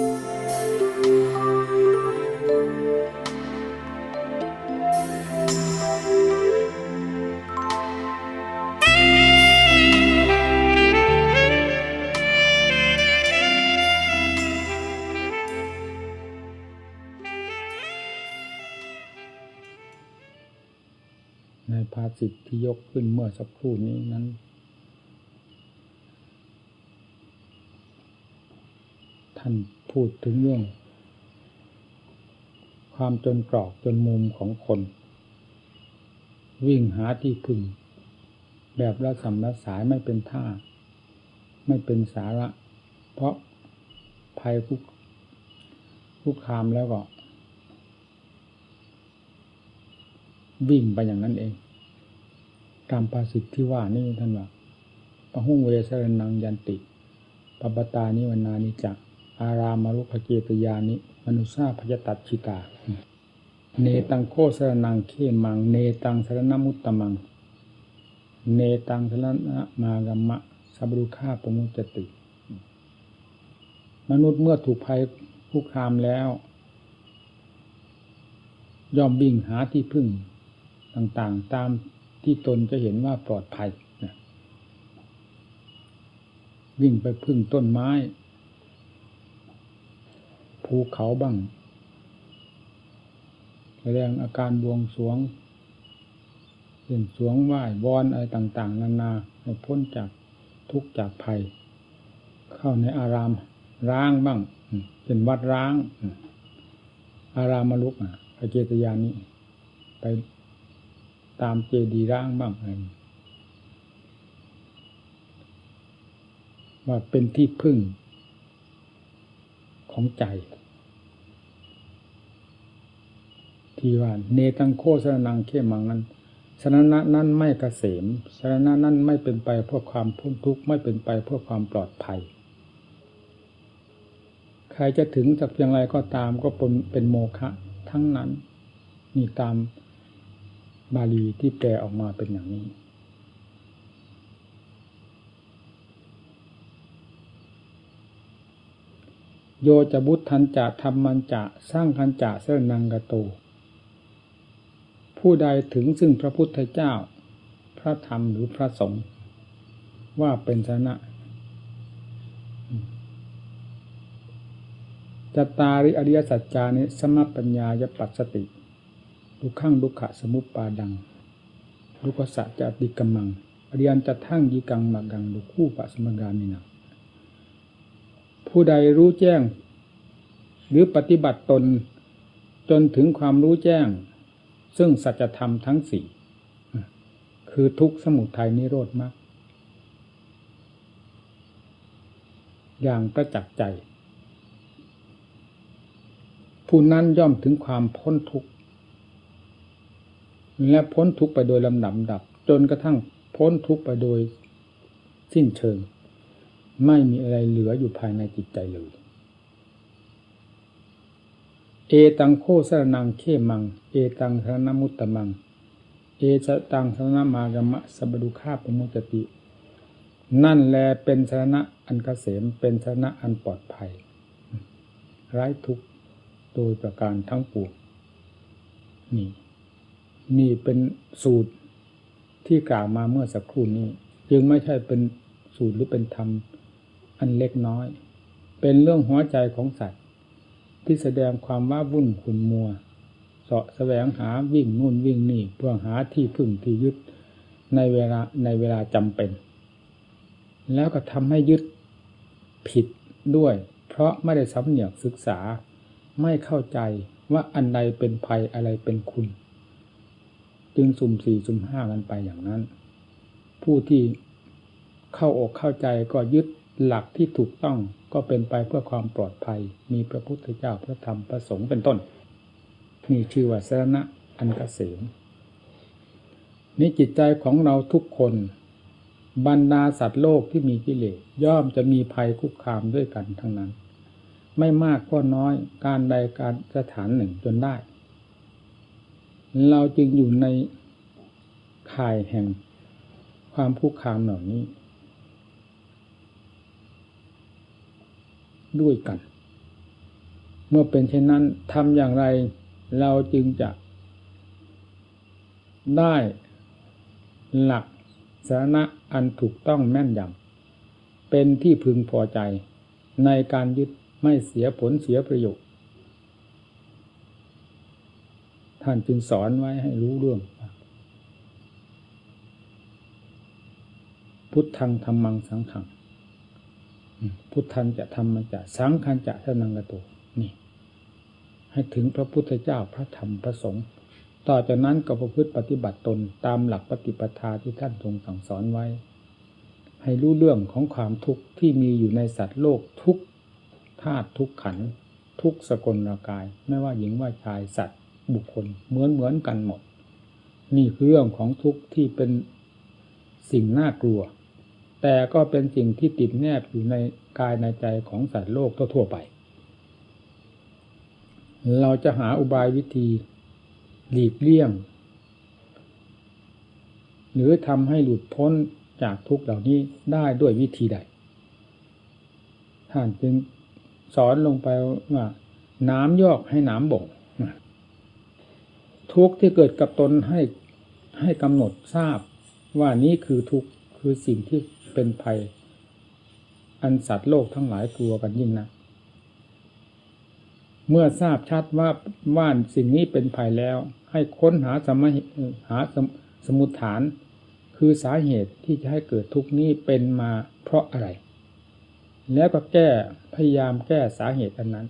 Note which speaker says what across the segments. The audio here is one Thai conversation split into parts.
Speaker 1: ในภาษิตที่ยกขึ้นเมื่อสักครู่นี้นั้นานพูดถึงเรื่อง ความจนกรอกจนมุมของคน วิ่งหาที่พึ่ง แบบละสำละสายไม่เป็นท่า ไม่เป็นสาระ เพราะภัยคุกคุกคามแล้วก็ วิ่งไปอย่างนั้นเองตามภาษิตที่ว่านี่ท่านว่าปะหุ่งเวสรนังยันติปปตานิวนานิจัก อารามารุภเกตยานิมนุษาพยตัดชิตา เนตังโคสรนังเขมัง เนตังสรณมุตตมัง เนตังสรณมากรรมะสับรุฆาปมุจติ มนุษย์เมื่อถูกภัยคุกคามแล้ว ย่อมวิ่งหาที่พึ่งต่างๆตามที่ตนจะเห็นว่าปลอดภัยวิ่งไปพึ่งต้นไม้ ภูเขาบ้าง แสดงอาการบวงสวงเส้นสวงไหว้วอนอะไรต่างๆ นานาให้พ้นจากทุกข์จากภัย เข้าในอารามร้างบ้างเป็นวัดร้าง อารามมลุกอะพระเจตยานี้ ไปตามเจดีร้างบ้างอะไรว่าเป็นที่พึ่งของใจ ที่ว่าเนตังโคสรนังเข้มังนั้นสรณะนั้นไม่เกษมสรณะนั้นไม่เป็นไปเพื่อความพ้นทุกข์ไม่เป็นไปเพื่อความปลอดภัย ใครจะถึงจากเพียงไรก็ตามก็เป็นเป็นโมฆะทั้งนั้นนี่ตามบาลีที่แปลออกมาเป็นอย่างนี้ โยจะบุตทันจะทำมันจะสร้างคันจะเสนังกะโต ผู้ใดถึงซึ่งพระพุทธเจ้า พระธรรมหรือพระสงฆ์ว่าเป็นชนะจตาริอริยสัจจานิสมปัญญายปัสสติ ดุขังดุขะสมุปปาดังดุขสัจจะติกมังอริยันจะทั้งยีกังมากังดุคู่ปะสมกามินังผู้ใดรู้แจ้ง หรือปฏิบัติตนจนถึงความรู้แจ้ง ซึ่งสัจธรรมทั้งสี่คือทุกข์สมุทัยนิโรธมรรคอย่างประจักษ์ใจ ผู้นั้นย่อมถึงความพ้นทุกข์ และพ้นทุกข์ไปโดยลำดับดับ จนกระทั่งพ้นทุกข์ไปโดยสิ้นเชิง ไม่มีอะไรเหลืออยู่ภายในจิตใจเลย เอตังโคสรนังเขมัง เอตังสรณมุตตมัง เอสตังสรณมากรมะสับดุคาปมุจติ นั่นแลเป็นสรณะอันเกษมเป็นสรณะอันปลอดภัย ไร้ทุกข์โดยประการทั้งปวงนี่ นี่เป็นสูตรที่กล่าวมาเมื่อสักครู่นี้ จึงไม่ใช่เป็นสูตรหรือเป็นธรรม อันเล็กน้อย เป็นเรื่องหัวใจของสัตว์ ที่แสดงความว่าวุ่นขุนมัวเสาะแสวงหาวิ่งนู่นวิ่งนี่เพื่อหาที่พึ่งที่ยึดในเวลาในเวลาจำเป็น แล้วก็ทำให้ยึดผิดด้วย เพราะไม่ได้สำเนียกศึกษา ไม่เข้าใจว่าอันใดเป็นภัยอะไรเป็นคุณ จึงสุ่มสี่สุ่มห้ากันไปอย่างนั้น ผู้ที่เข้าอกเข้าใจก็ยึด หลักที่ถูกต้องก็เป็นไปเพื่อความปลอดภัย มีพระพุทธเจ้าพระธรรมพระสงฆ์เป็นต้นนี่ชื่อว่าสรณะอันกเกษมนี่จิตใจของเราทุกคน บรรดาสัตว์โลกที่มีกิเลสย่อมจะมีภัยคุกคามด้วยกันทั้งนั้น ไม่มากก็น้อยการใดการสถานหนึ่งจนได้ เราจึงอยู่ในข่ายแห่งความคุกคามเหล่านี้ ด้วยกัน เมื่อเป็นเช่นนั้นทำอย่างไรเราจึงจะ ได้หลักสาระอันถูกต้องแม่นยำเป็นที่พึงพอใจในการยึดไม่เสียผลเสียประโยชน์ ท่านจึงสอนไว้ให้รู้เรื่อง พุทธังธรรมังสังขัง พุทธันจะทำมันจะสังขันจะทนังกโตนี่ ให้ถึงพระพุทธเจ้าพระธรรมพระสงฆ์ต่อจากนั้นก็ประพฤติปฏิบัติตนตามหลักปฏิปทาที่ท่านทรงสั่งสอนไว้ ให้รู้เรื่องของความทุกข์ที่มีอยู่ในสัตว์โลกทุกธาตุทุกขันทุกสกลรากาย ไม่ว่าหญิงว่าชายสัตว์บุคคลเหมือนเหมือนกันหมด นี่คือเรื่องของทุกข์ที่เป็นสิ่งน่ากลัว แต่ก็เป็นสิ่งที่ติดแนบอยู่ในกายในใจของสัตว์โลกทั่วไป เราจะหาอุบายวิธีหลีกเลี่ยง หรือทำให้หลุดพ้นจากทุกเหล่านี้ได้ด้วยวิธีใด ท่านจึงสอนลงไปว่า น้ำยอกให้น้ำบ่งทุกที่เกิดกับตนให้ให้กำหนดทราบว่านี้คือทุกคือสิ่งที่ เป็นภัย อันสัตว์โลกทั้งหลายกลัวกันยิ่งนะเมื่อทราบชัดว่าว่านสิ่งนี้เป็นภัยแล้ว ให้ค้นหาสมหาสมสมุทฐาน คือสาเหตุที่จะให้เกิดทุกนี้เป็นมาเพราะอะไร แล้วก็แก้พยายามแก้สาเหตุอันนั้น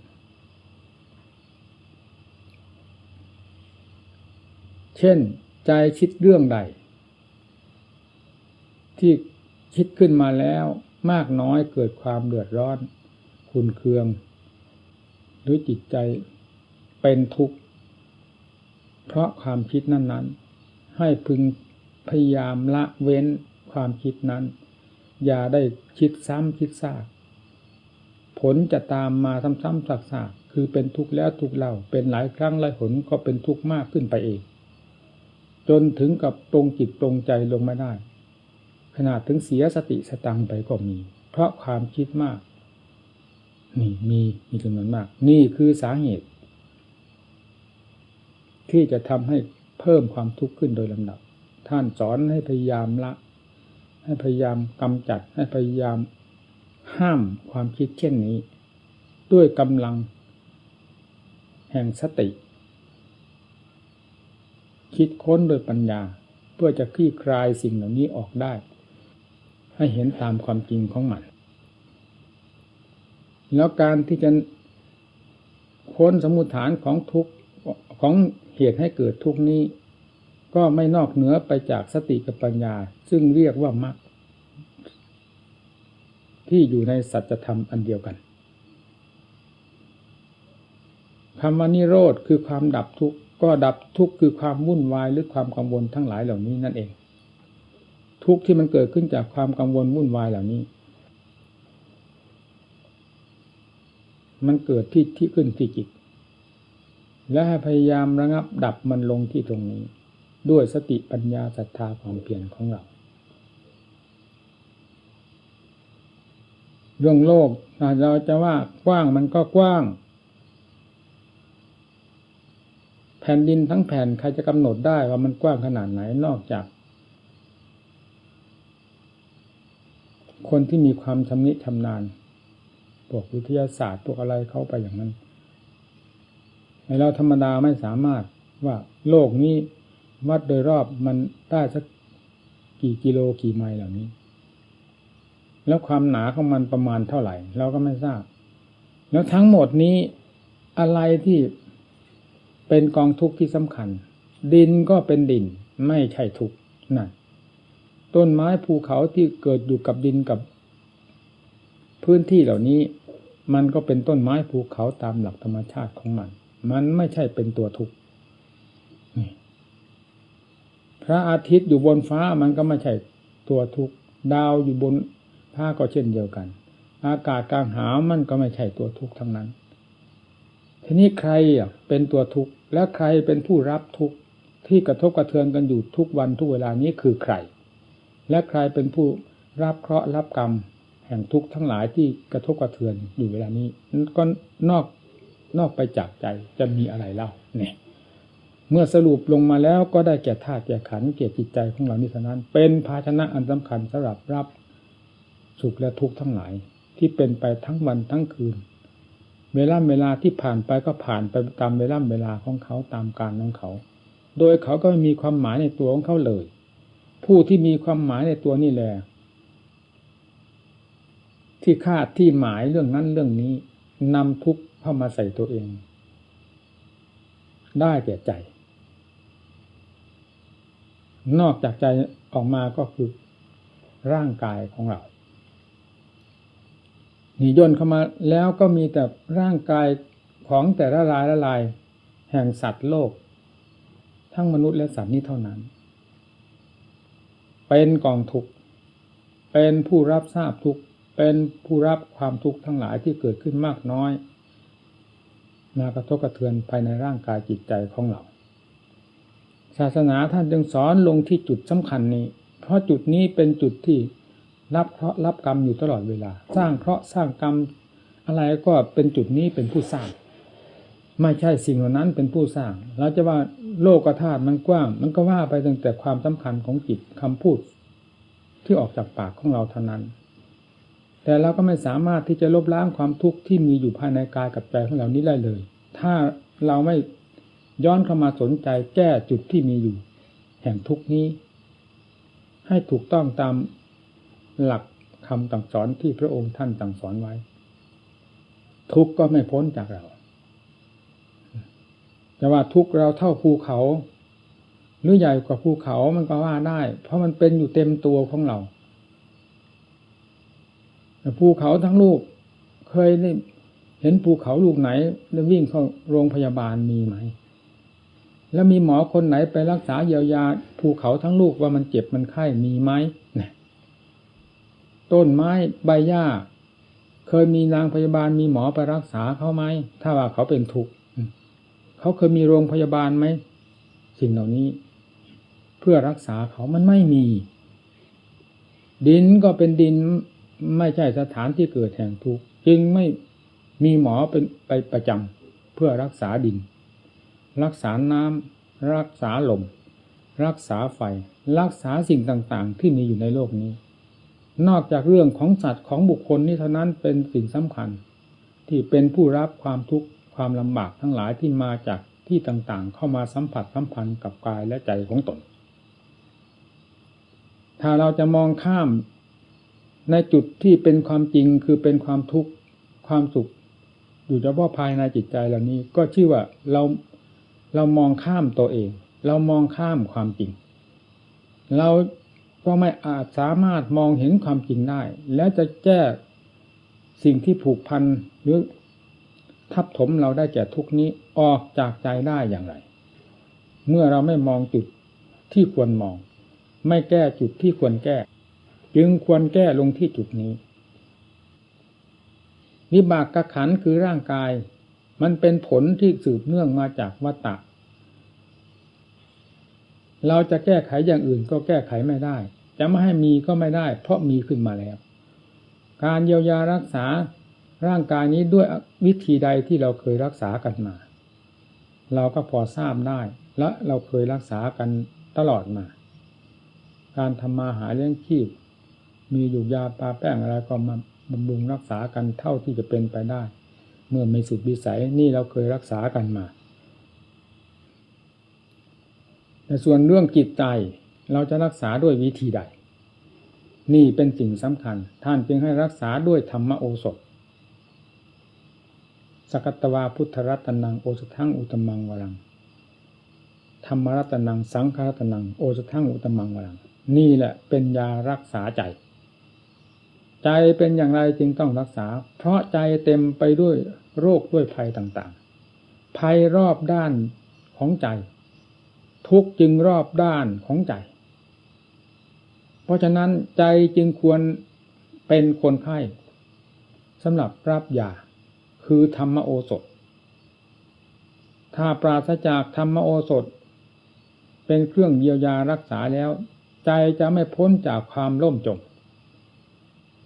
Speaker 1: เช่นใจคิดเรื่องใด ที่ คิดขึ้นมาแล้วมากน้อยเกิดความเดือดร้อน คุณเคือง หรือจิตใจเป็นทุกข์ เพราะความคิดนั้น ๆ ให้พึงพยายามละเว้นความคิดนั้น อย่าได้คิดซ้ำคิดซาก ผลจะตามมาซ้ำๆซากๆคือเป็นทุกข์แล้วทุกข์เล่าเป็นหลายครั้งหลายผลก็เป็นทุกข์มากขึ้นไปเอง จนถึงกับตรงจิตตรงใจลงไม่ได้ ขนาดถึงเสียสติสตังไปก็มี เพราะความคิดมาก นี่มีมีจำนวนมาก นี่คือสาเหตุ ที่จะทำให้เพิ่มความทุกข์ขึ้นโดยลำดับ ท่านสอนให้พยายามละ ให้พยายามกำจัด ให้พยายามห้ามความคิดเช่นนี้ ด้วยกำลัง แห่งสติ คิดค้นโดยปัญญา เพื่อจะคลี่คลายสิ่งเหล่านี้ออกได้ ให้เห็นตามความจริงของมัน แล้วการที่จะค้นสมุทฐานของทุกของเหตุให้เกิดทุกนี้ ก็ไม่นอกเหนือไปจากสติกับปัญญา ซึ่งเรียกว่ามรรคที่อยู่ในสัจธรรมอันเดียวกันคำว่านิโรธคือความดับทุกข์ก็ดับทุกข์คือความวุ่นวายหรือความกังวลทั้งหลายเหล่านี้นั่นเอง ทุกข์ที่มันเกิดขึ้นจากความกังวลวุ่นวายเหล่านี้ มันเกิดที่ที่ขึ้นที่จิต และให้พยายามระงับดับมันลงที่ตรงนี้ ด้วยสติปัญญาศรัทธาความเพียรของเรา เรื่องโลกเราจะว่ากว้างมันก็กว้าง แผ่นดินทั้งแผ่นใครจะกำหนดได้ว่ามันกว้างขนาดไหนนอกจาก คนที่มีความชำนิชำนาญพวกวิทยาศาสตร์พวกอะไรเข้าไปอย่างนั้นเราธรรมดาไม่สามารถว่าโลกนี้วัดโดยรอบมันได้สักกี่กิโลกี่ไมล์เหล่านี้ แล้วความหนาของมันประมาณเท่าไหร่ เราก็ไม่ทราบ แล้วทั้งหมดนี้อะไรที่เป็นกองทุกข์ที่สำคัญ ดินก็เป็นดินไม่ใช่ทุกข์นั่น ต้นไม้ภูเขาที่เกิดอยู่กับดินกับ พื้นที่เหล่านี้ มันก็เป็นต้นไม้ภูเขาตามหลักธรรมชาติของมัน มันไม่ใช่เป็นตัวทุกข์พระอาทิตย์อยู่บนฟ้ามันก็ไม่ใช่ตัวทุกข์ดาวอยู่บนผ้าก็เช่นเดียวกัน อากาศกลางหาวมันก็ไม่ใช่ตัวทุกข์ทั้งนั้น ทีนี้ใครอะเป็นตัวทุกข์และใครเป็นผู้รับทุกข์ที่กระทบกระเทือนกันอยู่ทุกวันทุกเวลานี้คือใคร และใครเป็นผู้รับเคราะห์รับกรรม แห่งทุกข์ทั้งหลายที่กระทบกระเทือนอยู่เวลานี้ก็นอกนอกไปจากใจจะมีอะไรเล่าเนี่ยเมื่อสรุปลงมาแล้วก็ได้แก่ธาตุแก่ขันธ์แก่จิตใจของเรานี้เท่านั้น เป็นภาชนะอันสำคัญสำหรับรับสุขและทุกข์ทั้งหลาย ที่เป็นไปทั้งวันทั้งคืน เวลาเวลาที่ผ่านไปก็ผ่านไปตามเวลาเวลาของเขาตามการของเขา โดยเขาก็ไม่มีความหมายในตัวของเขาเลย ผู้ที่มีความหมายในตัวนี่แหละที่คาดที่หมายเรื่องนั้นเรื่องนี้นำทุกข์เข้ามาใส่ตัวเอง ได้แก่ใจ นอกจากใจออกมาก็คือร่างกายของเรานี่ย่นเข้ามาแล้วก็มีแต่ร่างกายของแต่ละลายละลาย แห่งสัตว์โลก ทั้งมนุษย์และสัตว์นี้เท่านั้น เป็นกองทุกข์เป็นผู้รับทราบทุกข์เป็นผู้รับความทุกข์ทั้งหลายที่เกิดขึ้นมากน้อย มากระทบกระเทือนภายในร่างกายจิตใจของเรา ศาสนาท่านจึงสอนลงที่จุดสำคัญนี้ เพราะจุดนี้เป็นจุดที่รับเคราะห์รับกรรมอยู่ตลอดเวลา สร้างเคราะห์สร้างกรรมอะไรก็เป็นจุดนี้เป็นผู้สร้าง ไม่ใช่สิ่งเหล่านั้นเป็นผู้สร้าง เราจะว่า โลกธาตุมันกว้าง มันก็ว่าไปตั้งแต่ความสำคัญของจิตคำพูด ที่ออกจากปากของเราเท่านั้น แต่เราก็ไม่สามารถที่จะลบล้างความทุกข์ที่มีอยู่ภายในกายกับใจของเรานี้ได้เลย ถ้าเราไม่ย้อนเข้ามาสนใจแก้จุดที่มีอยู่ แห่งทุกนี้ ให้ถูกต้องตามหลักคำต่างสอนที่พระองค์ท่านต่างสอนไว้ ทุกก็ไม่พ้นจากเรา จะว่าทุกเราเท่าภูเขา หรือใหญ่กว่าภูเขามันก็ว่าได้ เพราะมันเป็นอยู่เต็มตัวของเราภูเขาทั้งลูก เคยได้เห็นภูเขาลูกไหนแล้ววิ่งเข้าโรงพยาบาลมีไหม แล้วมีหมอคนไหนไปรักษาเยียวยาภูเขาทั้งลูกว่ามันเจ็บมันไข้มีไหมนี่ต้นไม้ใบหญ้า เคยมีนางพยาบาลมีหมอไปรักษาเขาไหม ถ้าว่าเขาเป็นทุกข์ เขาเคยมีโรงพยาบาลไหมสิ่งเหล่านี้ เพื่อรักษาเขามันไม่มี ดินก็เป็นดินไม่ใช่สถานที่เกิดแห่งทุกข์จึงไม่มีหมอเป็นไปประจำเพื่อรักษาดิน รักษาน้ำรักษาลม รักษาไฟ รักษาสิ่งต่างๆ ที่มีอยู่ในโลกนี้ นอกจากเรื่องของสัตว์ของบุคคลนี้เท่านั้นเป็นสิ่งสำคัญ ที่เป็นผู้รับความทุกข์ ความลำบากทั้งหลายที่มาจากที่ต่างๆ เข้ามาสัมผัสสัมพันธ์กับกายและใจของตน ถ้าเราจะมองข้ามในจุดที่เป็นความจริงคือเป็นความทุกข์ความสุข อยู่เฉพาะภายในจิตใจเหล่านี้ก็ชื่อว่าเราเรามองข้ามตัวเอง เรามองข้ามความจริง เราก็ไม่อาจสามารถมองเห็นความจริงได้ แล้วจะแก้สิ่งที่ผูกพันหรือ ทับถมเราได้แก่ทุกนี้ออกจากใจได้อย่างไร เมื่อเราไม่มองจุดที่ควรมอง ไม่แก้จุดที่ควรแก้ จึงควรแก้ลงที่จุดนี้ วิบากกขันคือร่างกาย มันเป็นผลที่สืบเนื่องมาจากวัตตะเราจะแก้ไขอย่างอื่นก็แก้ไขไม่ได้ จะไม่ให้มีก็ไม่ได้ เพราะมีขึ้นมาแล้ว การเยียวยารักษา ร่างกายนี้ด้วยวิธีใดที่เราเคยรักษากันมา เราก็พอทราบได้ และเราเคยรักษากันตลอดมา การทำมาหาเลี้ยงชีพ มีอยู่ยาปลาแป้งอะไรก็มาบำรุงรักษากันเท่าที่จะเป็นไปได้ เมื่อไม่สุดวิสัยนี่เราเคยรักษากันมา แต่ส่วนเรื่องจิตใจเราจะรักษาด้วยวิธีใด นี่เป็นสิ่งสำคัญ ท่านจึงให้รักษาด้วยธรรมโอสถ สกัตวาพุทธรัตนังโอสทังอุตมังวรัง ธรรมรัตนังสังฆรัตนังโอสทังอุตมังวรัง นี่แหละเป็นยารักษาใจ ใจเป็นอย่างไรจึงต้องรักษา เพราะใจเต็มไปด้วยโรคด้วยภัยต่างๆ ภัยรอบด้านของใจ ทุกจึงรอบด้านของใจ เพราะฉะนั้นใจจึงควรเป็นคนไข้สำหรับรับยา คือธรรมโอสถ ถ้าปราศจากธรรมโอสถ เป็นเครื่องเยียวยารักษาแล้ว ใจจะไม่พ้นจากความล่มจมจ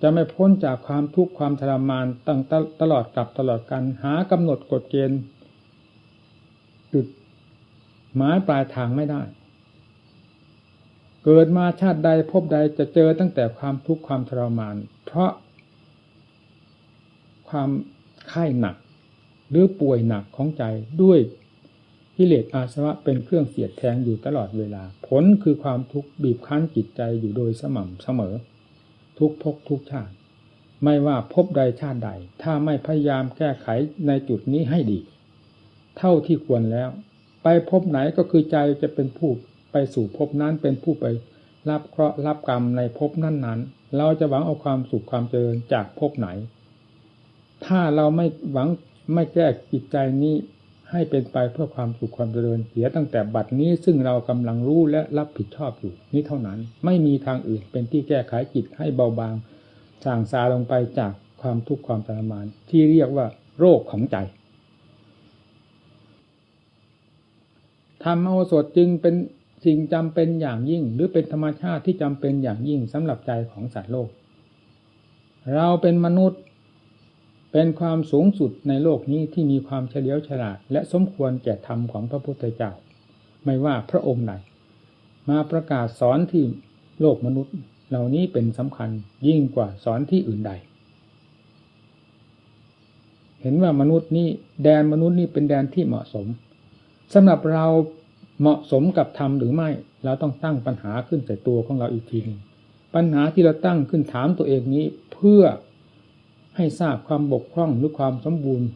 Speaker 1: จะไม่พ้นจากความทุกข์ความทรมานตั้งตลอดกับตลอดกันหากำหนดกฎเกณฑ์จุดหมายปลายทางไม่ได้ เกิดมาชาติใดพบใดจะเจอตั้งแต่ความทุกข์ความทรมาน เพราะความ ไข้หนัก หรือป่วยหนักของใจด้วยกิเลสอาสวะเป็นเครื่องเสียดแทงอยู่ตลอดเวลา ผลคือความทุกข์บีบคั้นจิตใจอยู่โดยสม่ำเสมอ ทุกภพทุกชาติ ไม่ว่าพบใดชาติใด ถ้าไม่พยายามแก้ไขในจุดนี้ให้ดี เท่าที่ควรแล้ว ไปพบไหนก็คือใจจะเป็นผู้ไปสู่พบนั้นเป็นผู้ไปรับเคราะห์รับกรรมในพบนั้นๆ เราจะหวังเอาความสุขความเจริญจากพบไหน ถ้าเราไม่หวังไม่แก้จิตใจนี้ให้เป็นไปเพื่อความสุขความเจริญเสียตั้งแต่บัดนี้ซึ่งเรากำลังรู้และรับผิดชอบอยู่นี้เท่านั้น ไม่มีทางอื่นเป็นที่แก้ไขจิตให้เบาบางสางซาลงไปจากความทุกข์ความทรมาน ที่เรียกว่าโรคของใจธรรมโอสถจึงเป็นสิ่งจำเป็นอย่างยิ่ง หรือเป็นธรรมชาติที่จำเป็นอย่างยิ่งสำหรับใจของสัตว์โลก เราเป็นมนุษย์ เป็นความสูงสุดในโลกนี้ที่มีความเฉลียวฉลาด และสมควรแก่ธรรมของพระพุทธเจ้า ไม่ว่าพระองค์ไหน มาประกาศสอนที่โลกมนุษย์ เหล่านี้เป็นสำคัญยิ่งกว่าสอนที่อื่นใด เห็นว่ามนุษย์นี่แดนมนุษย์นี่เป็นแดนที่เหมาะสมสำหรับเราเหมาะสมกับธรรมหรือไม่ เราต้องตั้งปัญหาขึ้นใส่ตัวของเราอีกทีนึงปัญหาที่เราตั้งขึ้นถามตัวเองนี้เพื่อ ให้ทราบความบกพร่องหรือความสมบูรณ์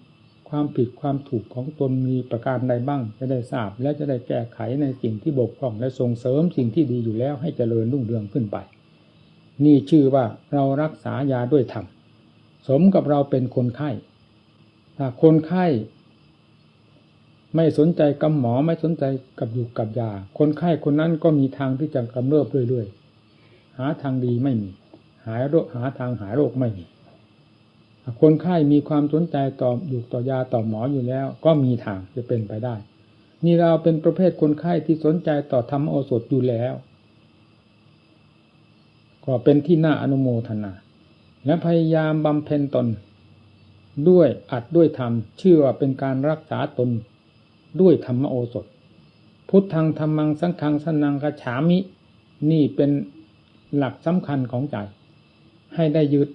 Speaker 1: ความผิดความถูกของตนมีประการใดบ้าง จะได้ทราบและจะได้แก้ไขในสิ่งที่บกพร่องและส่งเสริมสิ่งที่ดีอยู่แล้วให้เจริญรุ่งเรืองขึ้นไป นี่ชื่อว่าเรารักษายาด้วยธรรมสมกับเราเป็นคนไข้ถ้าคนไข้ไม่สนใจกับหมอไม่สนใจกับอยู่กับยา คนไข้คนนั้นก็มีทางที่จะกำเริบเรื่อยๆ หาทางดีไม่มี หายโรคหาทางหายโรคไม่มี คนไข้มีความสนใจต่ออยู่ต่อยาต่อหมออยู่แล้ว ก็มีทางจะเป็นไปได้ นี่เราเป็นประเภทคนไข้ที่สนใจต่อธรรมโอสถอยู่แล้ว ก็เป็นที่น่าอนุโมทนา และพยายามบำเพ็ญตน ด้วยอัดด้วยธรรมชื่อว่าเป็นการรักษาตนด้วยธรรมโอสถ พุทธังธรรมังสังฆังสนังกระฉามิ นี่เป็นหลักสำคัญของใจ ให้ได้ยึด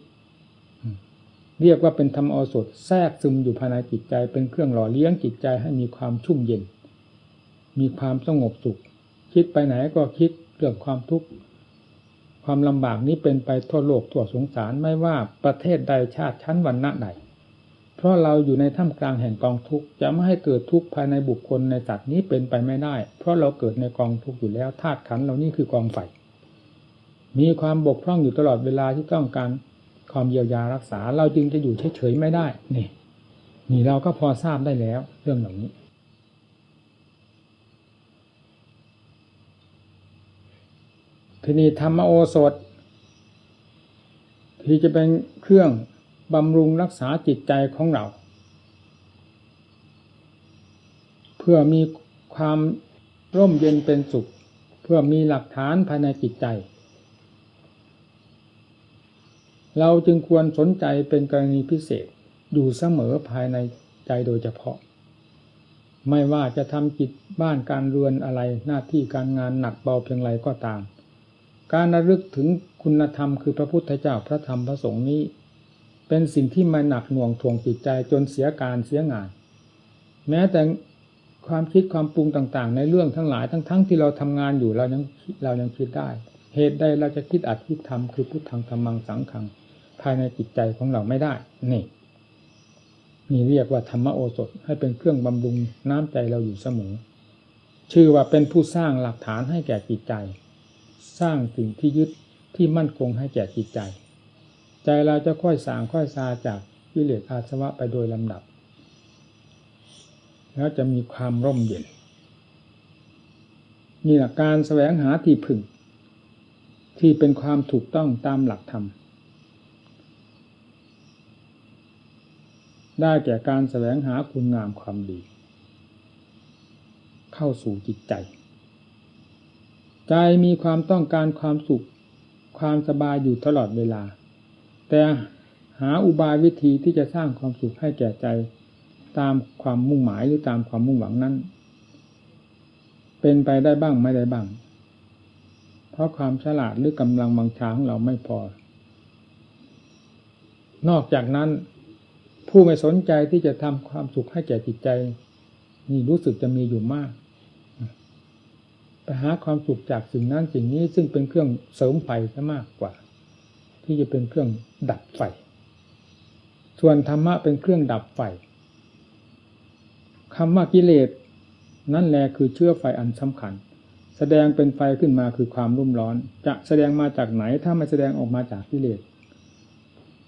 Speaker 1: เรียกว่าเป็นธรรมอสดแทรกซึมอยู่ภายในจิตใจเป็นเครื่องหล่อเลี้ยงจิตใจให้มีความชุ่มเย็น มีความสงบสุข คิดไปไหนก็คิดเรื่องความทุกข์ความลำบากนี้เป็นไปทั่วโลกทั่วสงสารไม่ว่าประเทศใดชาติชั้นวรรณะใด เพราะเราอยู่ในท่ามกลางแห่งกองทุกข์จะไม่ให้เกิดทุกข์ภายในบุคคลในสัตว์นี้เป็นไปไม่ได้ เพราะเราเกิดในกองทุกข์อยู่แล้วธาตุขันเหล่านี้คือกองไฟมีความบกพร่องอยู่ตลอดเวลาที่ต้องการ ความเยียวยารักษา เราจึงจะอยู่เฉยๆไม่ได้ นี่ นี่เราก็พอทราบได้แล้ว เรื่องเหล่านี้ ทีนี้ธรรมโอสถ ที่จะเป็นเครื่องบำรุงรักษาจิตใจของเรา เพื่อมีความร่มเย็นเป็นสุข เพื่อมีหลักฐานภายในจิตใจ เราจึงควรสนใจเป็นกรณีพิเศษอยู่เสมอภายในใจโดยเฉพาะ ไม่ว่าจะทำกิจบ้านการเรือนอะไรหน้าที่การงานหนักเบาเพียงไรก็ตาม การระลึกถึงคุณธรรมคือพระพุทธเจ้าพระธรรมพระสงฆ์นี้ เป็นสิ่งที่มาหนักหน่วงทวงจิตใจจนเสียการเสียงาน แม้แต่ความคิดความปรุงต่างๆ ในเรื่องทั้งหลายทั้งๆทที่เราทำงานอยู่เรายังเรายังคิดได้ เหตุใดเราจะคิดอัดคิดทำคือพุทธังธรรมังสังขัง ภายในจิตใจของเราไม่ได้ นี่ นี่เรียกว่าธรรมโอสถให้เป็นเครื่องบำรุงน้ำใจเราอยู่เสมอ ชื่อว่าเป็นผู้สร้างหลักฐานให้แก่จิตใจ สร้างสิ่งที่ยึดที่มั่นคงให้แก่จิตใจ ใจเราจะค่อยสางค่อยซาจากวิเลศอาสวะไปโดยลำดับ แล้วจะมีความร่มเย็นนี่แหละการแสวงหาที่พึ่ง ที่เป็นความถูกต้องตามหลักธรรม ได้แก่การแสวงหาคุณงามความดี เข้าสู่จิตใจ ใจมีความต้องการความสุข ความสบายอยู่ตลอดเวลา แต่หาอุบายวิธีที่จะสร้างความสุขให้แก่ใจ ตามความมุ่งหมายหรือตามความมุ่งหวังนั้น เป็นไปได้บ้างไม่ได้บ้าง เพราะความฉลาดหรือกำลังบังชาของเราไม่พอ นอกจากนั้น ผู้ไม่สนใจที่จะทำความสุขให้แก่จิตใจ นี่รู้สึกจะมีอยู่มากไปหาความสุขจากสิ่งนั้นสิ่งนี้ซึ่งเป็นเครื่องเสริมไฟซะมากกว่า ที่จะเป็นเครื่องดับไฟส่วนธรรมะเป็นเครื่องดับไฟคำว่ากิเลสนั่นแหละคือเชื้อไฟอันสำคัญ แสดงเป็นไฟขึ้นมาคือความรุ่มร้อน จะแสดงมาจากไหนถ้าไม่แสดงออกมาจากกิเลส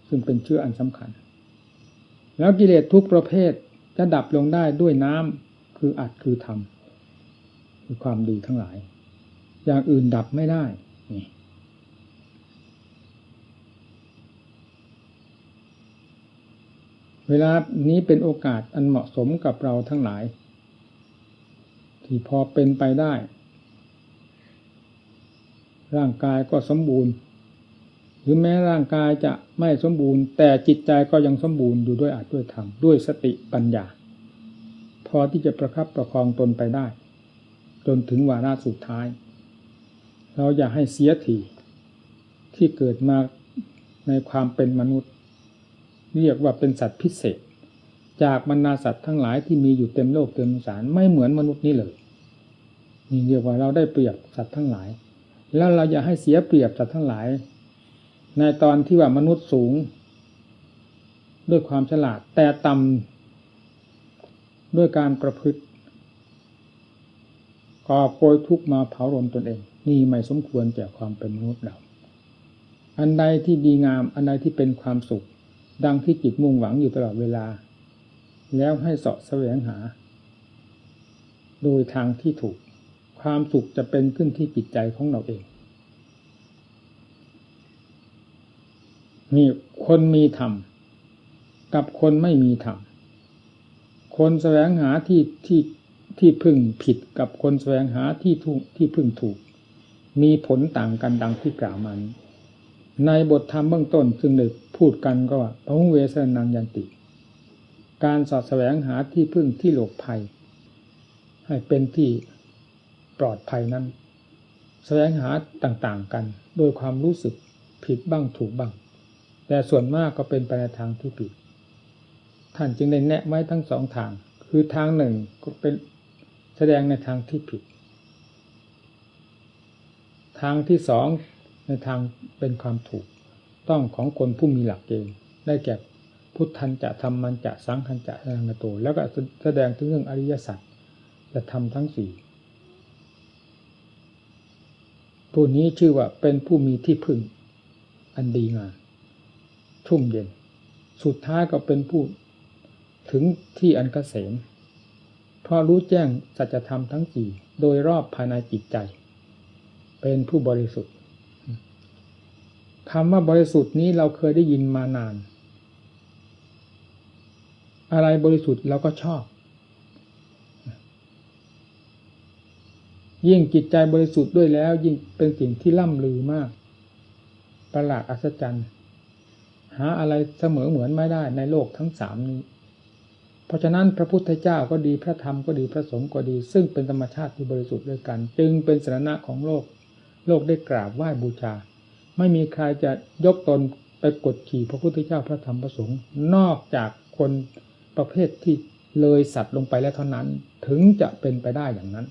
Speaker 1: ซึ่งเป็นเชื้ออันสำคัญ แล้วกิเลสทุกประเภทจะดับลงได้ด้วยน้ำคืออัดคือทำคือความดีทั้งหลาย อย่างอื่นดับไม่ได้เวลานี้เป็นโอกาสอันเหมาะสมกับเราทั้งหลาย ที่พอเป็นไปได้ ร่างกายก็สมบูรณ์ หรือแม้ร่างกายจะไม่สมบูรณ์ แต่จิตใจก็ยังสมบูรณ์อยู่ด้วยอาจด้วยธรรมด้วยสติปัญญา พอที่จะประคับประคองตนไปได้ จนถึงวาระสุดท้าย เราอย่าให้เสียทีที่เกิดมาในความเป็นมนุษย์ เรียกว่าเป็นสัตว์พิเศษ จากบรรดาสัตว์ทั้งหลายที่มีอยู่เต็มโลกเต็มสารไม่เหมือนมนุษย์นี้เลยนี่เรียกว่าเราได้เปรียบสัตว์ทั้งหลาย แล้วเราอย่าให้เสียเปรียบสัตว์ทั้งหลาย ในตอนที่ว่ามนุษย์สูง ด้วยความฉลาด แต่ต่ำด้วยการประพฤติก่อโกยทุกมาเผารมตนเอง นี่ไม่สมควรแก่ความเป็นมนุษย์เราอันใดที่ดีงาม อันใดที่เป็นความสุข ดังที่จิตมุ่งหวังอยู่ตลอดเวลา แล้วให้เสาะแสวงหา โดยทางที่ถูก ความสุขจะเป็นขึ้นที่จิตใจของเราเอง นี่คนมีธรรมกับคนไม่มีธรรมคนแสวงหาที่ที่ที่พึ่งผิดกับคนแสวงหาที่ถูกที่พึ่งถูก มีผลต่างกันดังที่กล่าวมานี้ในบทธรรมเบื้องต้นซึ่งได้พูดกันก็ว่าพระเวสนังยันติ การสอดแสวงหาที่พึ่งที่หลบภัย ให้เป็นที่ปลอดภัยนั้น แสวงหาต่างๆกัน โดยความรู้สึกผิดบ้างถูกบ้าง แต่ส่วนมากก็เป็นไปในทางที่ผิด ท่านจึงได้แนะไว้ทั้งสองทาง คือทางหนึ่งก็เป็นแสดงในทางที่ผิด ทางที่สองในทางเป็นความถูกต้องของคนผู้มีหลักเกณฑ์ได้แก่พุทธันจะทำมันจะสังคันจะสังกโต แล้วก็แสดงถึงเรื่องอริยสัจจะทำทั้งสี่ผู้นี้ชื่อว่าเป็นผู้มีที่พึ่งอันดีงาม ชุ่มเย็น สุดท้ายก็เป็นผู้ถึงที่อันกเกษมเพราะรู้แจ้งสัจธรรมทั้งสี่โดยรอบภายในจิตใจ เป็นผู้บริสุทธิ์คำว่าบริสุทธิ์นี้เราเคยได้ยินมานาน อะไรบริสุทธิ์เราก็ชอบ ยิ่งจิตใจบริสุทธิ์ด้วยแล้ว ยิ่งเป็นสิ่งที่ล่ำลือมาก ประหลาดอัศจรรย์ หาอะไรเสมอเหมือนไม่ได้ในโลกทั้งสามนี้ เพราะฉะนั้นพระพุทธเจ้าก็ดีพระธรรมก็ดีพระสงฆ์ก็ดี ซึ่งเป็นธรรมชาติที่บริสุทธิ์ด้วยกัน จึงเป็นสาระของโลก โลกได้กราบไหว้บูชา ไม่มีใครจะยกตนไปกดขี่พระพุทธเจ้าพระธรรมพระสงฆ์นอกจากคนประเภทที่เลยสัตว์ลงไปแล้วเท่านั้น ถึงจะเป็นไปได้อย่างนั้น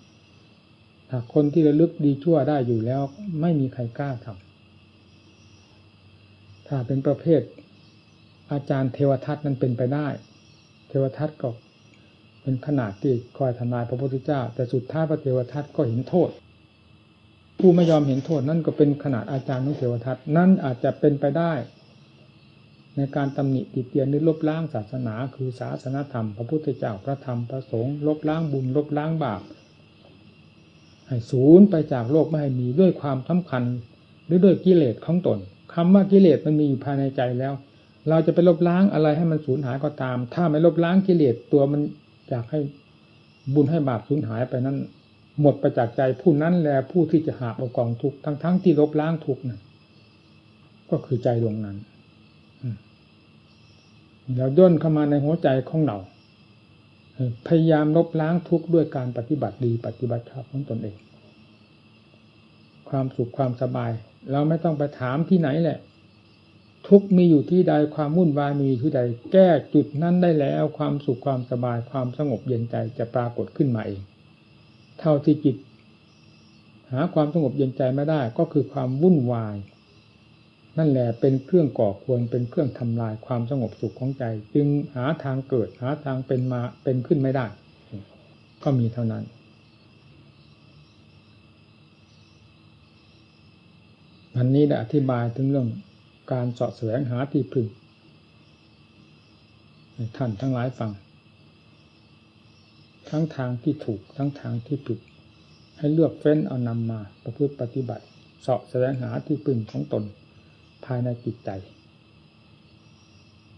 Speaker 1: ถ้าคนที่ระลึกดีชั่วได้อยู่แล้ว ไม่มีใครกล้าทำ ถ้าเป็นประเภท อาจารย์เทวทัตนั้นเป็นไปได้ เทวทัตก็เป็นขนาดที่คอยทำลายพระพุทธเจ้า แต่สุดท้ายพระเทวทัตก็เห็นโทษ ผู้ไม่ยอมเห็นโทษนั่นก็เป็นขนาดอาจารย์นุเทวทัตนั่นอาจจะเป็นไปได้ ในการตำหนิติเตียนหรือลบล้างศาสนา คือศาสนาธรรม พระพุทธเจ้าพระธรรมพระสงฆ์ลบล้างบุญลบล้างบาปให้ศูนย์ไปจากโลกไม่ให้มีด้วยความสำคัญหรือด้วยกิเลสของตน คำว่ากิเลสมันมีอยู่ภายในใจแล้ว เราจะไปลบล้างอะไรให้มันสูญหายก็ตาม ถ้าไม่ลบล้างกิเลสตัวมันอยากให้บุญให้บาปสูญหายไปนั้น หมดประจากใจผู้นั้นแลผู้ที่จะหาเอากองทุกทั้งทั้งที่ลบล้างทุกนั้นก็คือใจดวงนั้นเราย่นเข้ามาในหัวใจของเราพยายามลบล้างทุกข์ด้วยการปฏิบัติดีปฏิบัติชอบของตนเอง ความสุขความสบาย เราไม่ต้องไปถามที่ไหนแหละ ทุกมีอยู่ที่ใดความวุ่นวายมีที่ใด แก้จุดนั้นได้แล้ว ความสุขความสบายความสงบเย็นใจจะปรากฏขึ้นมาเองเท่าที่จิต หาความสงบเย็นใจไม่ได้ ก็คือความวุ่นวาย นั่นแหละเป็นเครื่องก่อควรเป็นเครื่องทำลายความสงบสุขของใจ จึงหาทางเกิดหาทางเป็นมาเป็นขึ้นไม่ได้ ก็มีเท่านั้น วันนี้ได้อธิบายถึงเรื่องการเสาะแสวงหาที่พึ่งให้ท่านทั้งหลายฟัง ทั้งทางที่ถูกทั้งทางที่ผิด ให้เลือกเฟ้นเอานำมาประพฤติปฏิบัติเสาะแสวงหาที่พึ่งของตนภายในจิตใจ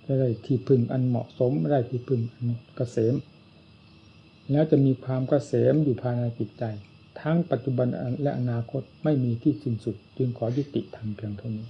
Speaker 1: จะได้ที่พึ่งอันเหมาะสมได้ที่พึ่งอันเกษม แล้วจะมีความเกษมอยู่ภายในจิตใจ ทั้งปัจจุบันและอนาคตไม่มีที่สิ้นสุด จึงขอยุติทำเพียงเท่านี้